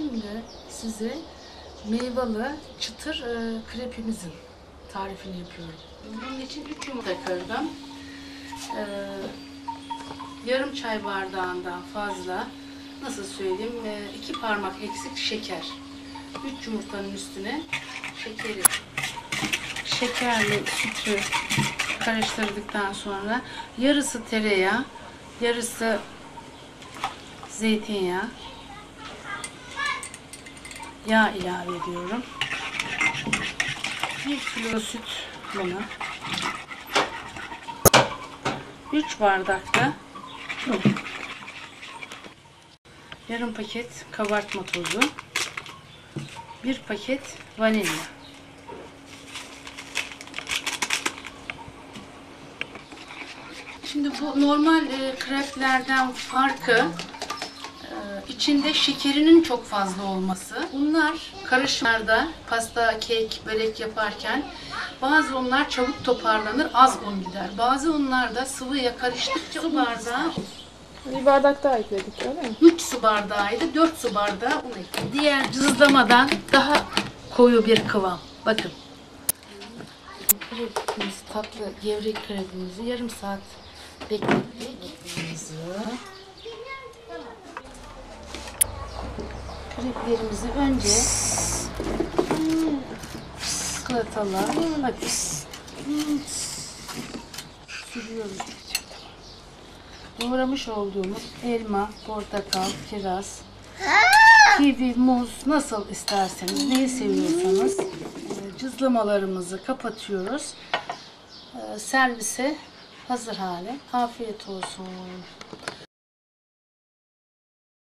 Şimdi size meyveli çıtır e, krepimizin tarifini yapıyorum. Bunun için 3 yumurta kırdım. E, yarım çay bardağından fazla nasıl söyleyeyim 2 parmak eksik şeker. 3 yumurtanın üstüne şekeri şekerli sütü karıştırdıktan sonra yarısı tereyağı, yarısı zeytinyağı, yağ ilave ediyorum. Bir kilo süt buna. 3 bardak da un. Yarım paket kabartma tozu. Bir paket vanilya. Şimdi bu normal e, kreplerden farkı içinde şekerinin çok fazla olması. Bunlar karışımlarda pasta, kek, börek yaparken bazı unlar çabuk toparlanır, az un gider. Bazı unlar da sıvıya karıştıkça su bardağı, Bir bardak daha ekledik öyle mi? 3 su bardağıydı, 4 su bardağı un ekledim. Diğer cızlamadan daha koyu bir kıvam. Bakın. Krepimiz, tatlı gevrek krepimizi yarım saat beklettik. Kreplerimizi önce ıslatalım. Bakın. Sürüyoruz. Doğramış olduğumuz elma, portakal, kiraz, kivi, muz nasıl isterseniz, neyi seviyorsanız e, cızlamalarımızı kapatıyoruz. E, Servise hazır hale. Afiyet olsun.